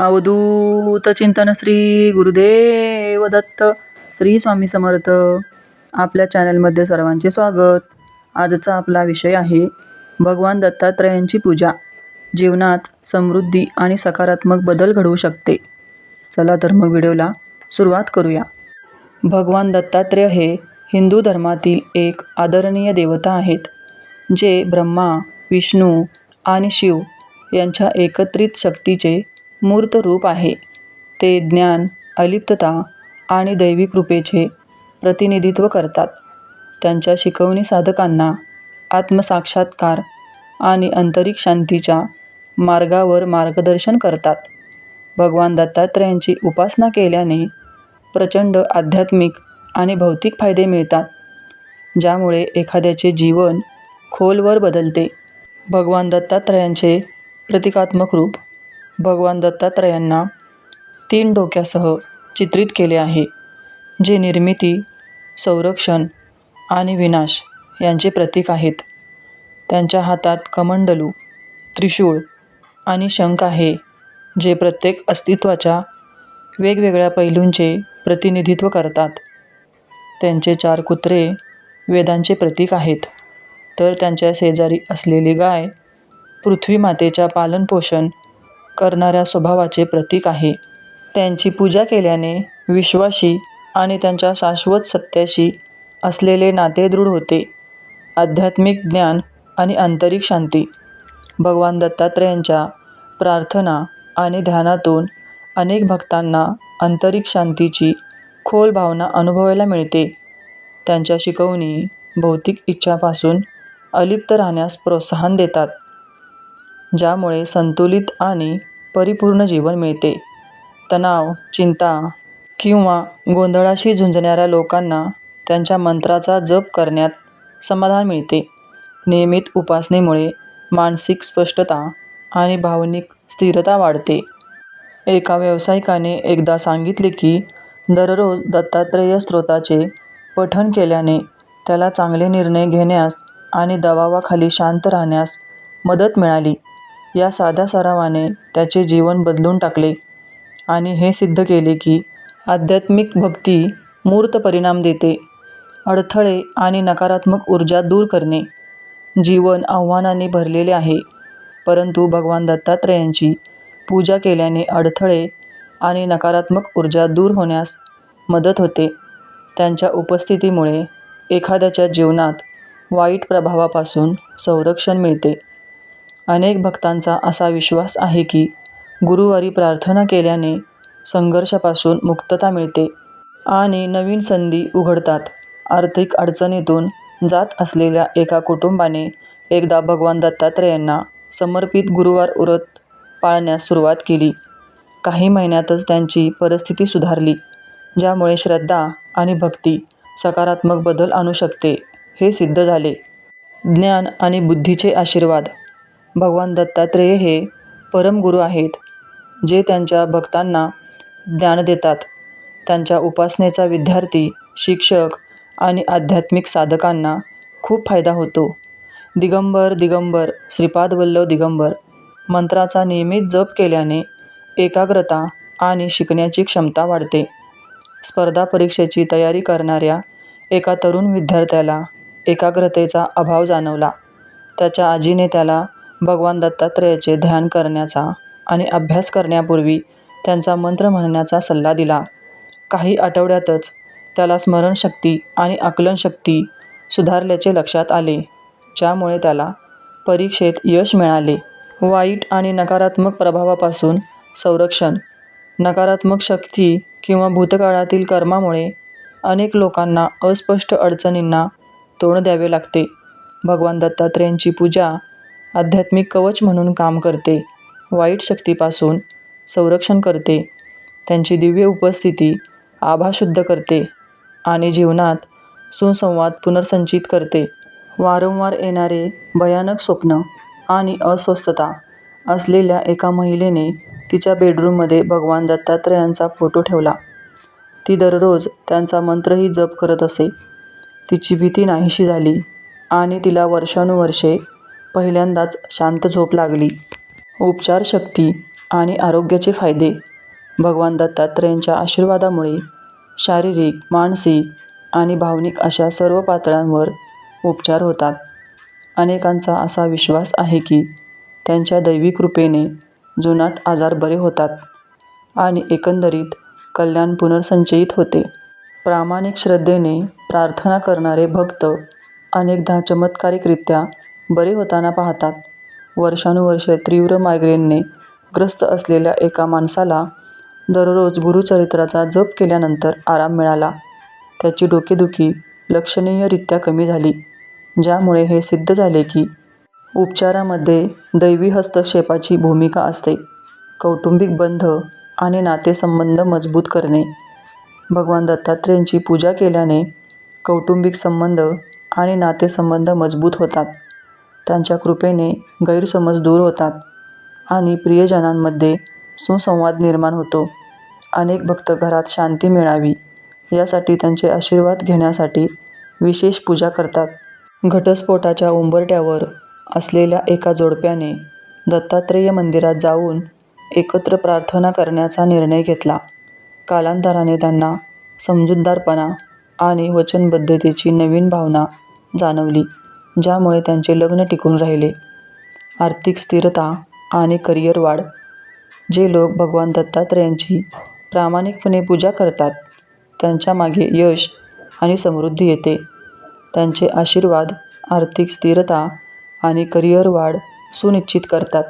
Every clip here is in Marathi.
अवधूत चिंतन श्री गुरुदेव दत्त श्री स्वामी समर्थ. आपल्या चॅनलमध्ये सर्वांचे स्वागत. आजचा आपला विषय आहे भगवान दत्तात्रयांची पूजा. जीवनात समृद्धी आणि सकारात्मक बदल घडवू शकते. चला तर मग व्हिडिओला सुरुवात करूया. भगवान दत्तात्रेय हे हिंदू धर्मातील एक आदरणीय देवता आहेत जे ब्रह्मा विष्णू आणि शिव यांच्या एकत्रित शक्तीचे मूर्त रूप आहे. ते ज्ञान अलिप्तता आणि दैवी कृपेचे प्रतिनिधित्व करतात. त्यांच्या शिकवणी साधकांना आत्मसाक्षात्कार आणि आंतरिक शांतीच्या मार्गावर मार्गदर्शन करतात. भगवान दत्तात्रयांची उपासना केल्याने प्रचंड आध्यात्मिक आणि भौतिक फायदे मिळतात ज्यामुळे एखाद्याचे जीवन खोलवर बदलते. भगवान दत्तात्रयांचे प्रतिकात्मक रूप भगवान दत्तात्रयांना तीन डोक्यासह चित्रित केले आहे जे निर्मिती संरक्षण आणि विनाश यांचे प्रतीक आहेत. त्यांच्या हातात कमंडलू त्रिशूळ आणि शंख आहे जे प्रत्येक अस्तित्वाच्या वेगवेगळ्या पैलूंचे प्रतिनिधित्व करतात. त्यांचे चार कुत्रे वेदांचे प्रतीक आहेत. तर त्यांच्या शेजारी असलेली गाय पृथ्वी मातेच्या पालनपोषण करणाऱ्या स्वभावाचे प्रतीक आहे. त्यांची पूजा केल्याने विश्वाशी आणि त्यांच्या शाश्वत सत्याशी असलेले नाते दृढ होते. आध्यात्मिक ज्ञान आणि आंतरिक शांती. भगवान दत्तात्रयांच्या प्रार्थना आणि ध्यानातून अनेक भक्तांना आंतरिक शांतीची खोल भावना अनुभवायला मिळते. त्यांच्या शिकवणी भौतिक इच्छापासून अलिप्त राहण्यास प्रोत्साहन देतात ज्यामुळे संतुलित आणि परिपूर्ण जीवन मिळते. तणाव चिंता किंवा गोंधळाशी झुंजणाऱ्या लोकांना त्यांच्या मंत्राचा जप करण्यात समाधान मिळते. नियमित उपासनेमुळे मानसिक स्पष्टता आणि भावनिक स्थिरता वाढते. एका व्यावसायिकाने एकदा सांगितले की दररोज दत्तात्रेय स्तोत्राचे पठण केल्याने त्याला चांगले निर्णय घेण्यास आणि दबावाखाली शांत राहण्यास मदत मिळाली. या साध्या सरावाने त्याचे जीवन बदलून टाकले आणि हे सिद्ध केले की आध्यात्मिक भक्ती मूर्त परिणाम देते. अडथळे आणि नकारात्मक ऊर्जा दूर करणे जीवन आव्हानाने भरलेले आहे. परंतु भगवान दत्तात्रेयांची पूजा केल्याने अडथळे आणि नकारात्मक ऊर्जा दूर होण्यास मदत होते. त्यांच्या उपस्थितीमुळे एखाद्याच्या जीवनात वाईट प्रभावापासून संरक्षण मिळते. अनेक भक्तांचा असा विश्वास आहे की गुरुवारी प्रार्थना केल्याने संघर्षापासून मुक्तता मिळते आणि नवीन संधी उघडतात. आर्थिक अडचणीतून जात असलेल्या एका कुटुंबाने एकदा भगवान दत्तात्रेयांना समर्पित गुरुवार व्रत पाळण्यास सुरुवात केली. काही महिन्यातच त्यांची परिस्थिती सुधारली ज्यामुळे श्रद्धा आणि भक्ती सकारात्मक बदल आणू शकते हे सिद्ध झाले. ज्ञान आणि बुद्धीचे आशीर्वाद भगवान दत्तात्रेय हे परमगुरू आहेत जे त्यांच्या भक्तांना ज्ञान देतात. त्यांच्या उपासनेचा विद्यार्थी शिक्षक आणि आध्यात्मिक साधकांना खूप फायदा होतो. दिगंबर दिगंबर श्रीपाद वल्लभ दिगंबर मंत्राचा नियमित जप केल्याने एकाग्रता आणि शिकण्याची क्षमता वाढते. स्पर्धा परीक्षेची तयारी करणाऱ्या एका तरुण विद्यार्थ्याला एकाग्रतेचा अभाव जाणवला. त्याच्या आजीने त्याला भगवान दत्तात्रेयाचे ध्यान करण्याचा आणि अभ्यास करण्यापूर्वी त्यांचा मंत्र म्हणण्याचा सल्ला दिला. काही आठवड्यातच त्याला स्मरणशक्ती आणि आकलनशक्ती सुधारल्याचे लक्षात आले ज्यामुळे त्याला परीक्षेत यश मिळाले. वाईट आणि नकारात्मक प्रभावापासून संरक्षण. नकारात्मक शक्ती किंवा भूतकाळातील कर्मामुळे अनेक लोकांना अस्पष्ट अडचणींना तोंड द्यावे लागते. भगवान दत्तात्रेयांची पूजा आध्यात्मिक कवच म्हणून काम करते. वाईट शक्तीपासून संरक्षण करते. त्यांची दिव्य उपस्थिती आभा शुद्ध करते आणि जीवनात सुसंवाद पुनर्संचित करते. वारंवार येणारे भयानक स्वप्न आणि अस्वस्थता असलेल्या एका महिलेने तिच्या बेडरूममध्ये भगवान दत्तात्रयांचा फोटो ठेवला. ती दररोज त्यांचा मंत्रही जप करत असे. तिची भीती नाहीशी झाली आणि तिला वर्षानुवर्षे पहिल्यांदाच शांत झोप लागली. उपचार शक्ती आणि आरोग्याचे फायदे. भगवान दत्तात्रयांच्या आशीर्वादामुळे शारीरिक मानसिक आणि भावनिक अशा सर्व पातळ्यांवर उपचार होतात. अनेकांचा असा विश्वास आहे की त्यांच्या दैवी कृपेने जुनाट आजार बरे होतात आणि एकंदरीत कल्याण पुनर्संचयित होते. प्रामाणिक श्रद्धेने प्रार्थना करणारे भक्त अनेकदा चमत्कारिकरित्या बरे होताना पाहतात. वर्षानुवर्षे तीव्र मायग्रेनने ग्रस्त असलेल्या एका माणसाला दररोज गुरुचरित्राचा जप केल्यानंतर आराम मिळाला. त्याची डोकेदुखी लक्षणीयरित्या कमी झाली ज्यामुळे हे सिद्ध झाले की उपचारामध्ये दैवी हस्तक्षेपाची भूमिका असते. कौटुंबिक बंध आणि नातेसंबंध मजबूत करणे. भगवान दत्तात्रेयांची पूजा केल्याने कौटुंबिक संबंध आणि नातेसंबंध मजबूत होतात. त्यांच्या कृपेने गैरसमज दूर होतात आणि प्रियजनांमध्ये सुसंवाद निर्माण होतो. अनेक भक्त घरात शांती मिळावी यासाठी त्यांचे आशीर्वाद घेण्यासाठी विशेष पूजा करतात. घटस्फोटाच्या उंबरट्यावर असलेल्या एका जोडप्याने दत्तात्रेय मंदिरात जाऊन एकत्र प्रार्थना करण्याचा निर्णय घेतला. कालांतराने त्यांना समजूतदारपणा आणि वचनबद्धतेची नवीन भावना जाणवली. ज्यामुळे त्यांचे लग्न टिकून राहिले. आर्थिक स्थिरता आणि करिअर वाढ जे लोक भगवान दत्तात्रयांची प्रामाणिकपणे पूजा करतात त्यांच्या मागे यश आणि समृद्धी येते. त्यांचे आशीर्वाद आर्थिक स्थिरता आणि करिअर वाढ सुनिश्चित करतात.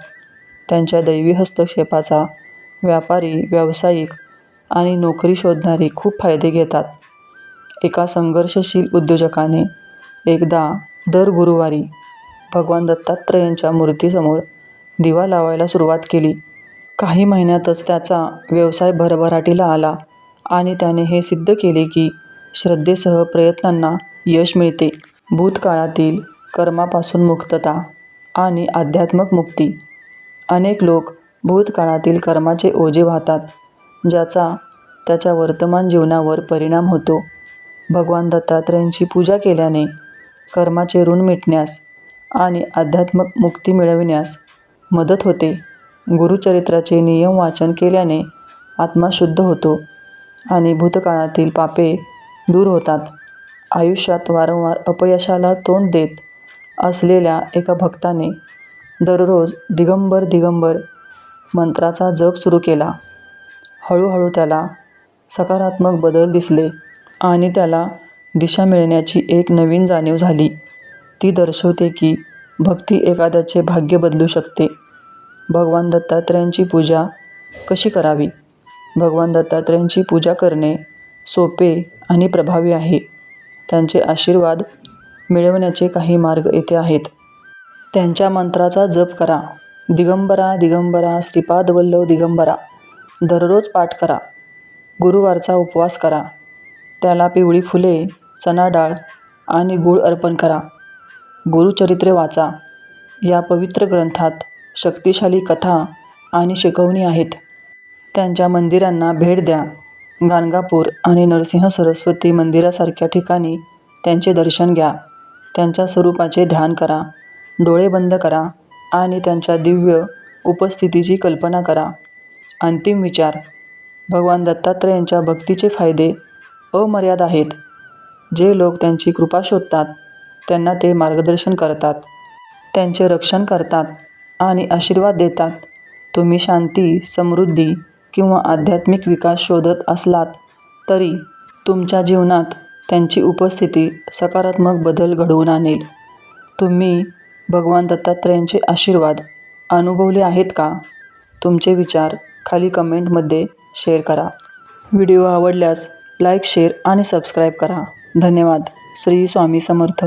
त्यांच्या दैवी हस्तक्षेपाचा व्यापारी व्यावसायिक आणि नोकरी शोधणारे खूप फायदे घेतात. एका संघर्षशील उद्योजकाने एकदा दर गुरुवारी भगवान दत्तात्रयांच्या मूर्तीसमोर दिवा लावायला सुरुवात केली. काही महिन्यातच त्याचा व्यवसाय भरभराटीला आला आणि त्याने हे सिद्ध केले की श्रद्धेसह प्रयत्नांना यश मिळते. भूतकाळातील कर्मापासून मुक्तता आणि आध्यात्मक मुक्ती. अनेक लोक भूतकाळातील कर्माचे ओझे वाहतात ज्याचा त्याच्या वर्तमान जीवनावर परिणाम होतो. भगवान दत्तात्रयांची पूजा केल्याने कर्माचे ऋण मिटण्यास आणि आध्यात्मिक मुक्ती मिळविण्यास मदत होते. गुरुचरित्राचे नियम वाचन केल्याने आत्मा शुद्ध होतो आणि भूतकाळातील पापे दूर होतात. आयुष्यात वारंवार अपयशाला तोंड देत असलेल्या एका भक्ताने दररोज दिगंबर दिगंबर मंत्राचा जप सुरू केला. हळूहळू त्याला सकारात्मक बदल दिसले आणि त्याला दिशा मिळण्याची एक नवीन जाणीव झाली. ती दर्शवते की भक्ती एखाद्याचे भाग्य बदलू शकते. भगवान दत्तात्रयांची पूजा कशी करावी? भगवान दत्तात्रयांची पूजा करणे सोपे आणि प्रभावी आहे. त्यांचे आशीर्वाद मिळवण्याचे काही मार्ग येथे आहेत. त्यांच्या मंत्राचा जप करा. दिगंबरा दिगंबरा श्रीपाद वल्लभ दिगंबरा. दररोज पाठ करा. गुरुवारचा उपवास करा. त्याला पिवळी फुले चणा डाळ आणि गूळ अर्पण करा. गुरुचरित्रे वाचा. या पवित्र ग्रंथात शक्तिशाली कथा आणि शिकवणी आहेत. त्यांच्या मंदिरांना भेट द्या. गाणगापूर आणि नरसिंह सरस्वती मंदिरासारख्या ठिकाणी त्यांचे दर्शन घ्या. त्यांच्या स्वरूपाचे ध्यान करा. डोळे बंद करा आणि त्यांच्या दिव्य उपस्थितीची कल्पना करा. अंतिम विचार. भगवान दत्तात्रयांच्या भक्तीचे फायदे अमर्याद आहेत. जे लोक त्यांची कृपा शोधतात त्यांना ते मार्गदर्शन करतात त्यांचे रक्षण करतात आणि आशीर्वाद देतात. तुम्ही शांती समृद्धी किंवा आध्यात्मिक विकास शोधत असलात तरी तुमच्या जीवनात त्यांची उपस्थिती सकारात्मक बदल घडवून आणेल. तुम्ही भगवान दत्तात्रयांचे आशीर्वाद अनुभवले आहेत का? तुमचे विचार खाली कमेंटमध्ये शेअर करा. व्हिडिओ आवडल्यास लाईक शेअर आणि सबस्क्राईब करा. धन्यवाद. श्री स्वामी समर्थ.